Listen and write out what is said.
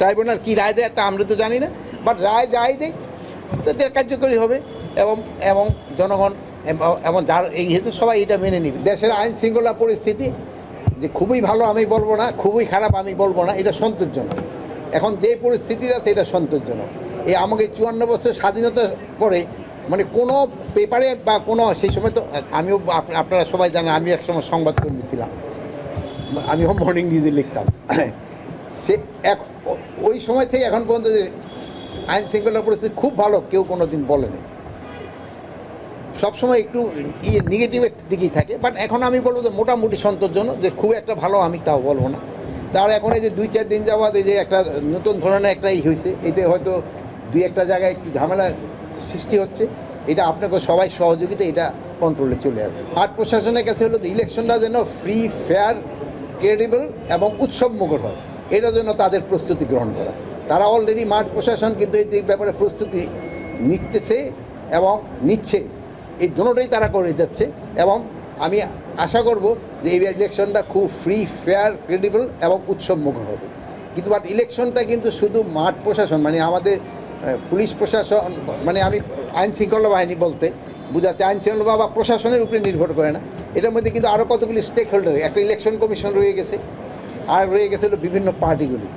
Tribunal কী রায় দেয় তা আমরা তো জানি না বাট রায় যাই দেয় তো কার্যকরী হবে এবং এবং জনগণ এবং- যার এই হেতু সবাই এটা মেনে নিবে। দেশের আইন শৃঙ্খলা পরিস্থিতি যে খুবই ভালো আমি বলব না, খুবই খারাপ আমি বলব না, এটা সন্তোষজনক। এখন যে পরিস্থিতিটা সেটা সন্তোষজনক। এই আমাকে চুয়ান্ন বছর স্বাধীনতা পরে মানে কোনো পেপারে বা কোনো সেই সময় তো, আমিও আপ- আপনারা সবাই জানেন, আমি একসময় সংবাদকর্মী ছিলাম। আমিও মর্নিং নিউজে লিখতাম। সে এক, ওই সময় থেকে এখন পর্যন্ত যে আইন শৃঙ্খলা পরিস্থিতি খুব ভালো, কেউ কোনো দিন বলেনি। সবসময় একটু ইয়ে নেগেটিভের দিকেই থাকে বাট এখন আমি বলব যে মোটামুটি সন্তোষজনক যে খুব একটা ভালো আমি তাও বলব না। তার এখন এই যে দুই চার দিন যাওয়াত এই যে একটা নতুন ধরনের একটা ই হয়েছে, এতে হয়তো দুই একটা জায়গায় একটু ঝামেলা সৃষ্টি হচ্ছে, এটা আপনাকে সবাই সহযোগিতা এটা কন্ট্রোলে চলে আসবে। আর প্রশাসনের কাছে হলো ইলেকশনটা যেন ফ্রি ফেয়ার ক্রেডিবল এবং উৎসব মুখর হয়। এটার জন্য তাদের প্রস্তুতি গ্রহণ করা। তারা অলরেডি মাঠ প্রশাসন কিন্তু এই ব্যাপারে প্রস্তুতি নিতেছে এবং নিচ্ছে। এই দুটোই তারা করে যাচ্ছে এবং আমি আশা করব যে এই ইলেকশনটা খুব ফ্রি ফেয়ার ক্রেডিবল এবং উৎসব মুখর হবে। কিন্তু বাট ইলেকশনটা কিন্তু শুধু মাঠ প্রশাসন মানে আমাদের পুলিশ প্রশাসন মানে আমি আইন শৃঙ্খলা বাহিনী বলতে বোঝাচ্ছে, আইন শৃঙ্খলা বা প্রশাসনের উপরে নির্ভর করে না। এটার মধ্যে কিন্তু আরও কতগুলি স্টেক হোল্ডার একটা ইলেকশন কমিশন রয়ে গেছে। আর রয়ে গেছিল বিভিন্ন পার্টিগুলি